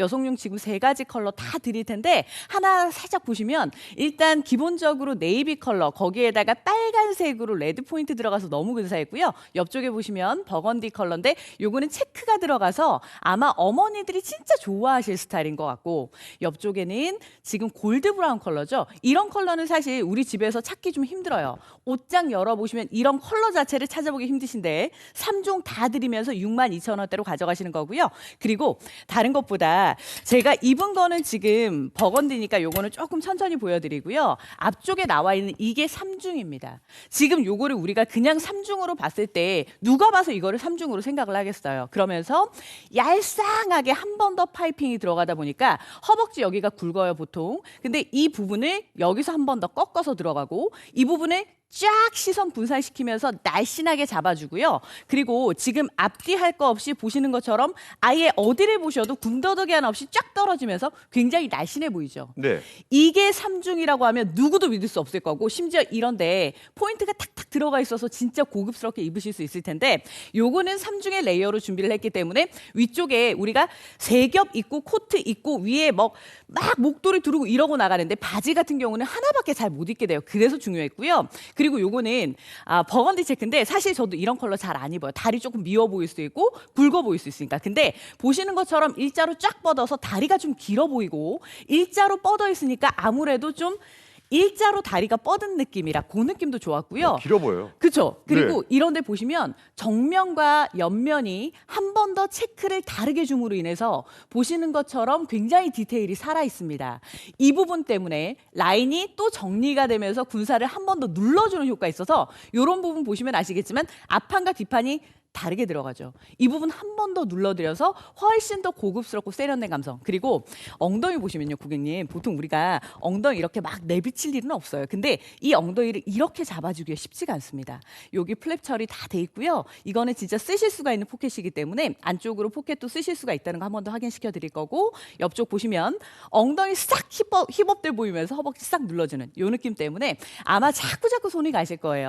여성용 지금 세 가지 컬러 다 드릴 텐데 하나 살짝 보시면 일단 기본적으로 네이비 컬러 거기에다가 빨간색으로 레드 포인트 들어가서 너무 근사했고요. 옆쪽에 보시면 버건디 컬러인데 요거는 체크가 들어가서 아마 어머니들이 진짜 좋아하실 스타일인 것 같고 옆쪽에는 지금 골드 브라운 컬러죠. 이런 컬러는 사실 우리 집에서 찾기 좀 힘들어요. 옷장 열어보시면 이런 컬러 자체를 찾아보기 힘드신데 3종 다 드리면서 62,000원대로 가져가시는 거고요. 그리고 다른 것보다 제가 입은 거는 지금 버건디니까 요거는 조금 천천히 보여드리고요. 앞쪽에 나와 있는 이게 3중입니다. 지금 요거를 우리가 그냥 3중으로 봤을 때 누가 봐서 이거를 3중으로 생각을 하겠어요. 그러면서 얄쌍하게 한 번 더 파이핑이 들어가다 보니까 허벅지 여기가 굵어요 보통. 근데 이 부분을 여기서 한 번 더 꺾어서 들어가고 이 부분을 쫙 시선 분산시키면서 날씬하게 잡아주고요. 그리고 지금 앞뒤 할 거 없이 보시는 것처럼 아예 어디를 보셔도 군더더기 하나 없이 쫙 떨어지면서 굉장히 날씬해 보이죠. 네. 이게 삼중이라고 하면 누구도 믿을 수 없을 거고 심지어 이런데 포인트가 탁탁 들어가 있어서 진짜 고급스럽게 입으실 수 있을 텐데 요거는 삼중의 레이어로 준비를 했기 때문에 위쪽에 우리가 세겹 입고 코트 입고 위에 뭐막 목도리 두르고 이러고 나가는데 바지 같은 경우는 하나밖에 잘 못 입게 돼요. 그래서 중요했고요. 그리고 요거는 아, 버건디 체크인데 사실 저도 이런 컬러 잘 안 입어요. 다리 조금 미워 보일 수 있고 굵어 보일 수 있으니까. 근데 보시는 것처럼 일자로 쫙 뻗어서 다리가 좀 길어 보이고 일자로 뻗어 있으니까 아무래도 좀 일자로 다리가 뻗은 느낌이라 그 느낌도 좋았고요. 길어 보여요. 그렇죠. 그리고 네. 이런 데 보시면 정면과 옆면이 한 번 더 체크를 다르게 줌으로 인해서 보시는 것처럼 굉장히 디테일이 살아 있습니다. 이 부분 때문에 라인이 또 정리가 되면서 군사를 한 번 더 눌러주는 효과가 있어서 이런 부분 보시면 아시겠지만 앞판과 뒷판이 다르게 들어가죠. 이 부분 한 번 더 눌러드려서 훨씬 더 고급스럽고 세련된 감성. 그리고 엉덩이 보시면요, 고객님. 보통 우리가 엉덩이 이렇게 막 내비칠 일은 없어요. 근데 이 엉덩이를 이렇게 잡아주기가 쉽지가 않습니다. 여기 플랩 처리 다 돼 있고요. 이거는 진짜 쓰실 수가 있는 포켓이기 때문에 안쪽으로 포켓도 쓰실 수가 있다는 거 한 번 더 확인시켜 드릴 거고 옆쪽 보시면 엉덩이 싹 힙업, 힙업돼 보이면서 허벅지 싹 눌러주는 이 느낌 때문에 아마 자꾸 자꾸 손이 가실 거예요.